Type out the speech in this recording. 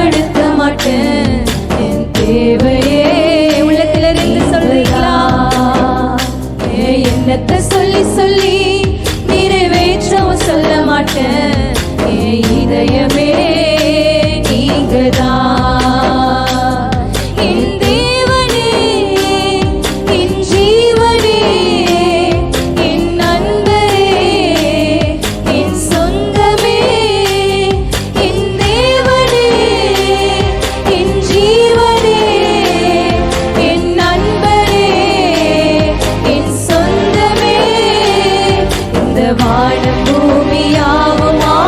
பொருட்படுத்த மாட்டேன். என் தேவையே உள்ளத்திலிருந்து சொல்றீங்களா? என்னத்தை சொல்லி சொல்லி நிறைவேற்றவும் சொல்ல மாட்டேன். ஏ இதயமே তুমি আমার